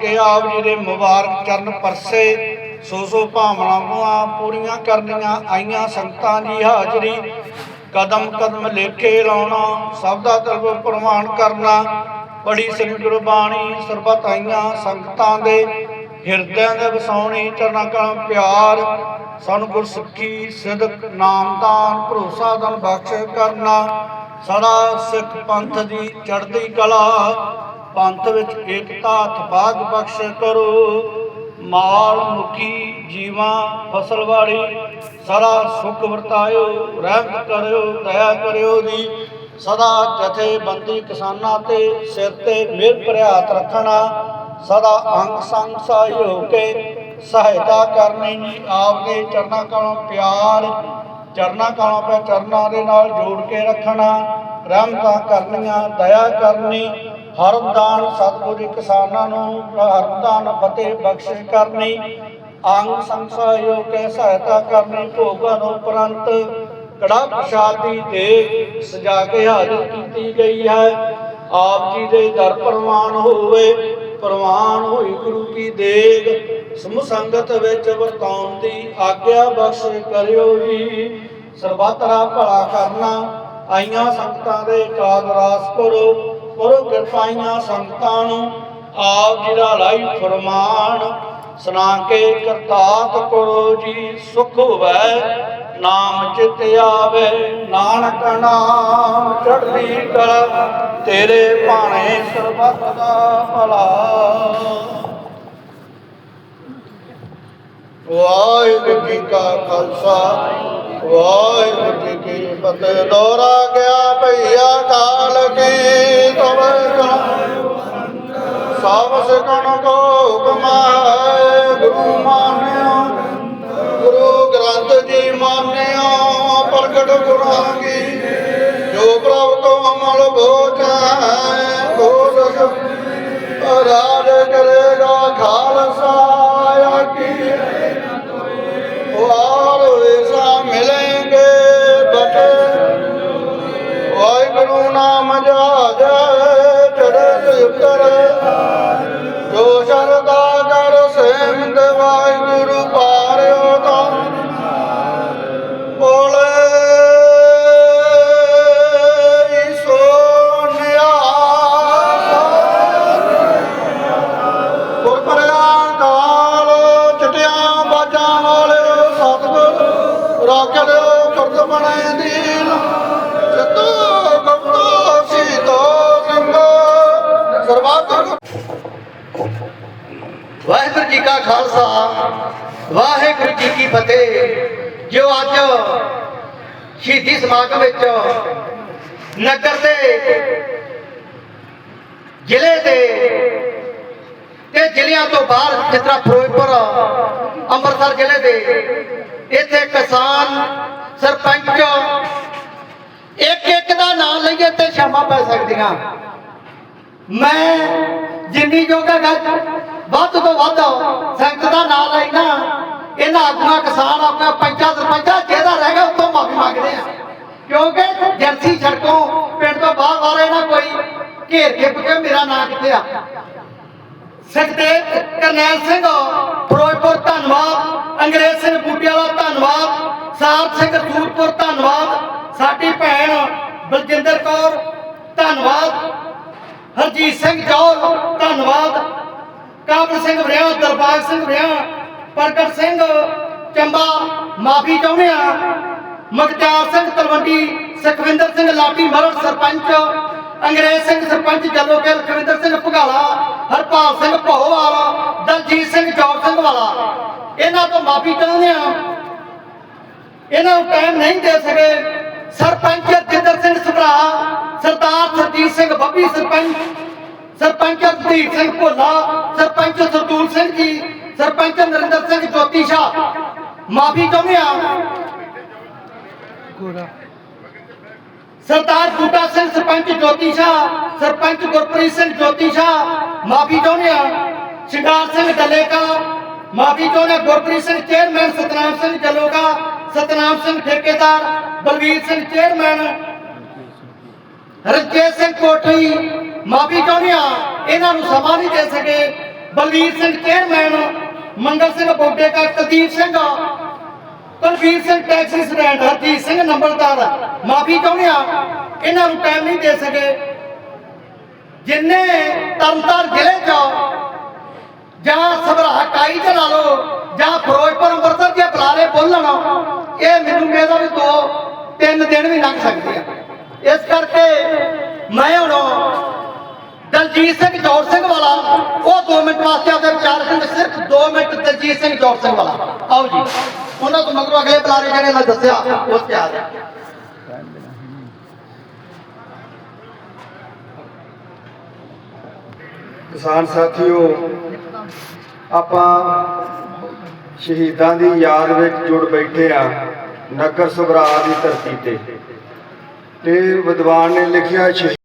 ਕੇ ਆਪ ਜੀ ਦੇ ਮੁਬਾਰਕ ਚਰਨ ਪਰਸੇ, ਸੋ ਸੋ ਭਾਵਨਾਵਾਂ ਪੂਰੀਆਂ ਕਰਨੀਆਂ ਆਈਆਂ ਸੰਗਤਾਂ ਦੀ ਹਾਜ਼ਰੀ। ਕਦਮ ਕਦਮ ਲੇਖੇ ਲਾਉਣਾ, ਸਭ ਦਾ ਤਰਬ ਪ੍ਰਮਾਣ ਕਰਨਾ, ਬੜੀ ਸਿੰਘ ਗੁਰਬਾਣੀ ਸਰਬਤ ਆਈਆਂ ਸੰਗਤਾਂ ਦੇ ਹਿਰਦਿਆਂ ਦੇ ਵਸਾਉਣੀ, ਚਰਨਾਂ ਕਲਮ ਪਿਆਰ। ਸਾਨੂੰ ਗੁਰਸਿੱਖੀ ਸਿਦਕ ਨਾਮਦਾਨ, ਭਰੋਸਾ ਦਨ ਬਖਸ਼ ਕਰਨਾ। ਸਾਡਾ ਸਿੱਖ ਪੰਥ ਦੀ ਚੜ੍ਹਦੀ ਕਲਾ ਪੰਥ ਵਿੱਚ ਏਕਤਾ, ਤਬਾਗ ਬਖਸ਼ ਕਰੋ। ਮਾਲ ਮੁਖੀ ਜੀਵਾਂ, ਫਸਲ ਵਾਲੀ, ਸਾਰਾ ਸੁਖ ਵਰਤਾਇਓ, ਰਹਿਮਤ ਕਰਿਓ, ਦਇਆ ਕਰਿਓ ਦੀ ਸਦਾ ਜਥੇਬੰਦੀ ਕਿਸਾਨਾਂ ਤੇ ਸਿਰ ਤੇ ਮਿਹਰ ਭਰਿਆ ਰੱਖਣਾ। ਸਦਾ ਅੰਗ ਸੰਗ ਸਹਿਯੋਗ ਕੇ ਸਹਾਇਤਾ ਕਰਨੀ ਜੀ। ਆਪ ਦੇ ਚਰਨਾਂ ਕੋਲੋਂ ਪਿਆਰ, ਚਰਨਾਂ ਕੋਲੋਂ ਪੈ ਚਰਨਾਂ ਦੇ ਨਾਲ ਜੋੜ ਕੇ ਰੱਖਣਾ। ਰਹਿਮਤਾਂ ਕਰਨੀਆਂ, ਦਇਆ ਕਰਨੀ। ਹਰਮਦਾਨ ਸਤਿਗੁਰੂ ਕਿਸਾਨਾਂ ਨੂੰ ਹਰਮਦਾਨ ਫਤਿਹ ਬਖਸ਼ਿਸ਼ ਕਰਨੀ, ਅੰਗ ਸੰਗ ਕੇ ਸਹਾਇਤਾ ਕਰਨੀ, ਭੋਗਾਂ ਉਪਰੰਤ ਕੜਾ ਪ੍ਰਸ਼ਾਦ ਦੇ ਸਜਾ ਕੇ ਹਾਜ਼ਰ ਕੀਤੀ ਗਈ ਹੈ। ਆਪ ਜੀ ਦੇ ਦਰ ਪ੍ਰਵਾਨ ਹੋਵੇ, ਪ੍ਰਵਾਨ ਹੋਈ ਗੁਰੂ ਕੀ ਦੇਗ, ਸਮੂਹ ਸੰਗਤ ਵਿੱਚ ਵਰਤਾਉਣ ਦੀ ਆਗਿਆ ਬਖਸ਼ ਕਰਿਓ ਜੀ। ਸਰਬੱਤਰਾ ਭਲਾ ਕਰਨਾ, ਆਈਆਂ ਸੰਗਤਾਂ ਦੇ ਕਾਜ ਰਾਸ ਕਰੋ। ਗੁਰੂ ਕਿਰਪਾਈਆਂ ਸੰਗਤਾਂ ਨੂੰ, ਆਪ ਜੀ ਦਾ ਲਾਈ ਫਰਮਾਨ, ਸੁਣਾ ਕੇ ਕਰਤਾਤ ਕਰੋ ਜੀ ਸੁਖ ਹੋਵੇ, ਨਾਮ ਚਿਤ ਆਵੇ, ਨਾਨਕ ਨਾਮ ਚੜ੍ਹਦੀ ਕਲਾ, ਤੇਰੇ ਭਾਣੇ ਸਰਬੱਤ ਦਾ ਭਲਾ। ਵਾਹਿਗੁਰੂ ਜੀ ਕਾ ਖਾਲਸਾ, ਵਾਹਿਗੁਰੂ ਜੀ ਕੀ ਫਤਿਹ। ਦੋਰਾ ਗਿਆ ਭਈਆ ਕਾਲ ਕੀ। ਸਭ ਸਿਕਣ ਕੋ ਗੁਰੂ ਮਾਨਿਓ ਗੁਰੂ ਗ੍ਰੰਥ ਜੀ ਮਾਨਿਓ ਪ੍ਰਗਟ ਗੁਰਾਂ ਕੀ। ਜੋ ਪ੍ਰਭ ਕੋ ਅਮਲ ਬੋਚੈ ਕੋਸ ਰਾਜ ਕਰੇਗਾ ਖਾਲਸਾ ਆਕੀ ਵਾਰ ਵੇਸਾ ਮਿਲेंगे ਬਟੇ। ਵਾਹਿਗੁਰੂ ਨਾਮ ਜਹਾਜ ਚੜ੍ਹਤ ਉਤਰ। ਸਤਿਗੁਰ ਰਾਖੜ ਕਰਤ ਬਣੇ ਦੀਨ ਚਤੋ ਗੁਪਤੋ ਸੀਤੋ ਸਿੰਘ ਵਾਹਿਗੁਰੂ ਜੀ ਕਾ ਖਾਲਸਾ, ਵਾਹਿਗੁਰੂ ਜੀ ਕੀ ਫਤਿਹ। ਜੋ ਅੱਜ ਸ਼ਹੀਦੀ ਸਮਾਗਮ ਵਿੱਚ ਨਗਰ ਦੇ ਜ਼ਿਲ੍ਹੇ ਦੇ ਤੇ ਜ਼ਿਲ੍ਹਿਆਂ ਤੋਂ ਬਾਹਰ, ਜਿਸ ਤਰ੍ਹਾਂ ਫਿਰੋਜ਼ਪੁਰ, ਅੰਮ੍ਰਿਤਸਰ ਜ਼ਿਲ੍ਹੇ ਦੇ ਇੱਥੇ ਕਿਸਾਨ ਸਰਪੰਚ ਇੱਕ ਇੱਕ ਦਾ ਨਾਮ ਲਈਏ ਤੇ ਸ਼ਾਮਾਂ ਪੈ ਸਕਦੀਆਂ। ਮੈਂ ਜਿੰਨੀ ਜੋਗਾ ਗੱਲ ਵੱਧ ਤੋਂ ਵੱਧ ਸੰਗਤ ਦਾ ਨਾਮ ਲੈਣਾ ਇਹਨਾਂ ਆਗੂਆਂ ਕਿਸਾਨ ਆਪਣਾ ਪੰਚਾਇਤ ਸਰਪੰਚਾ ਜਿਹਦਾ ਰਹਿ ਗਿਆ ਉਤੋਂ ਮਾਫੀ ਮੰਗਦੇ ਆ। ਕਿਉਂਕਿ ਜਰਸੀ ਸੜਕੋਂ ਪਿੰਡ ਤੋਂ ਬਾਹਰ ਵਾਲੇ ਨਾ ਕੋਈ ਘੇਰ ਕੇ ਪੁੱਛੇ ਮੇਰਾ ਨਾਂ ਕਿੱਥੇ ਆ। ਸੁਖਦੇਵ ਕਰਨੈਲ ਸਿੰਘ, ਫਿਰੋਜ਼ਪੁਰ ਧੰਨਵਾਦ। ਅੰਗਰੇਜ਼ ਸਿੰਘ ਬੂਟਿਆਲਾ ਧੰਨਵਾਦ। ਸਾਰਥ ਸਿੰਘ ਸੂਰਪੁਰ ਧੰਨਵਾਦ। ਸਾਡੀ ਭੈਣ ਬਲਜਿੰਦਰ ਕੌਰ, ਧੰਨਵਾਦ। ਹਰਜੀਤ ਸਿੰਘ ਜੌਲ ਧੰਨਵਾਦ। ਕਾਬਲ ਸਿੰਘ ਵਰਿਆ, ਦਰਬਾਰ ਸਿੰਘ ਵਰਿਆ, ਪ੍ਰਗਟ ਸਿੰਘ, ਚੰਬਾ, ਮਾਫੀ ਚਾਹੁੰਦੇ ਆ। ਮਗਤਿਆਰ ਸਿੰਘ ਤਲਵੰਡੀ, ਸੁਖਵਿੰਦਰ ਸਿੰਘ ਲਾਟੀ ਮਰੜ ਸਰਪੰਚ। ਅੰਗਰੇਜ਼ ਸਿੰਘ ਸਰਪੰਚ ਜਲੋਕੇ ਲਖਵਿੰਦਰ ਸਿੰਘ ਭਗਾਲਾ, ਹਰਪਾਲ ਸਿੰਘ ਭੋਵਾਲ, ਦਲਜੀਤ ਸਿੰਘ ਜੌਰ ਸਿੰਘ ਵਾਲਾ। ਇਹਨਾਂ ਤੋਂ ਮਾਫੀ ਚਾਹੁੰਦੇ ਆ ਇਹਨਾਂ ਨੂੰ ਟਾਈਮ ਨਹੀਂ ਦੇ ਸਕੇ। ਸਰਪੰਚ ਜਿੰਦਰ ਸਿੰਘ ਸੁਭਰਾ, ਸਰਦਾਰ ਸਰਜੀਤ ਸਿੰਘ ਬੱਬੀ ਸਰਪੰਚ ਸਰਪੰਚ ਹਰਦੀਪ ਸਿੰਘ ਭੋਲਾ, ਸਰਪੰਚ ਸਰਦੂਲ ਸਿੰਘ ਜੀ, ਸਰਪੰਚ ਨਰਿੰਦਰ ਸਿੰਘ ਜੋਤੀ ਸ਼ਾਹ। ਮਾਫੀ ਚਾਹੁੰਦੇ ਆ ਸਰਦਾਰ ਬੂਟਾ ਸਿੰਘ ਸਰਪੰਚ ਜੋਤੀ ਸਰਪੰਚ ਗੁਰਪ੍ਰੀਤ ਸਿੰਘ ਜੋਤੀ ਮਾਫੀ ਚਾਹੁੰਦੇ ਆ ਸ਼ਿੰਗਾਰ ਸਿੰਘ ਡਲੇਕਾ ਮਾਫੀ ਚਾਹੁੰਦੇ ਗੁਰਪ੍ਰੀਤ ਸਿੰਘ ਚੇਅਰਮੈਨ ਸਤਨਾਮ ਸਿੰਘ ਜਲੋਗਾ ਸਤਨਾਮ ਸਿੰਘ ਠੇਕੇਦਾਰ ਬਲਵੀਰ ਸਿੰਘ ਚੇਅਰਮੈਨ ਰਜੇ ਸਿੰਘ ਕੋਠੀ, ਮਾਫੀ ਚਾਹੁੰਦੇ ਆ ਇਹਨਾਂ ਨੂੰ ਸਮਾਂ ਨਹੀਂ ਦੇ ਸਕੇ। Balvir Singh chairman, Mangal Singh Bodekar, Kuldeep Singh Kulvir Singh taxi stand Harjit Singh ਨੰਬਰਦਾਰ। ਮਾਫੀ ਚਾਹੁੰਦੇ ਆ, ਇਹਨਾਂ ਨੂੰ ਟਾਈਮ ਨਹੀਂ ਦੇ ਸਕੇ। ਜਿੰਨੇ ਤਰਨਤਾਰਨ ਜ਼ਿਲ੍ਹੇ 'ਚ ਜਾਂ ਸਭਰਾ ਕਾਈ ਤੇ ਲਾ ਜਾਂ ਫਿਰੋਜ਼ਪੁਰ, ਅੰਮ੍ਰਿਤਸਰ ਜੇ ਬੁਲਾਰੇ ਬੋਲਣ ਇਹ ਮੈਨੂੰ ਕਹਿੰਦਾ ਵੀ ਦੋ, ਤਿੰਨ ਦਿਨ ਵੀ ਲੰਘ ਸਕਦੇ ਆ। ਇਸ ਕਰਕੇ ਮੈਂ ਹੁਣ ਦਲਜੀਤ ਸਿੰਘ ਜੋੜ ਸਿੰਘ ਵਾਲਾ, ਉਹ 2 ਮਿੰਟ ਵਾਸਤੇ ਆਪਦੇ ਵਿਚਾਰ ਸਿੰਘ ਸਿਰਫ 2 ਮਿੰਟ ਦਲਜੀਤ ਸਿੰਘ ਜੋੜ ਸਿੰਘ ਵਾਲਾ। ਆਓ ਜੀ। ਉਹਨਾਂ ਤੋਂ ਮਗਰੋਂ ਅਗਲੇ ਬੁਲਾਰੇ ਜਿਹੜੇ ਮੈਂ ਦੱਸਿਆ ਉਸ ਤੇ ਆ। ਜਾ ਕਿਸਾਨ ਸਾਥੀਓ, ਆਪਾਂ ਸ਼ਹੀਦਾਂ ਦੀ ਯਾਦ ਵਿੱਚ ਜੁੜ ਬੈਠੇ ਆ ਨਗਰ ਸਭਰਾ ਦੀ ਧਰਤੀ ਤੇ। ਤੇ ਵਿਦਵਾਨ ਨੇ ਲਿਖਿਆ ਸ਼ਹੀਦ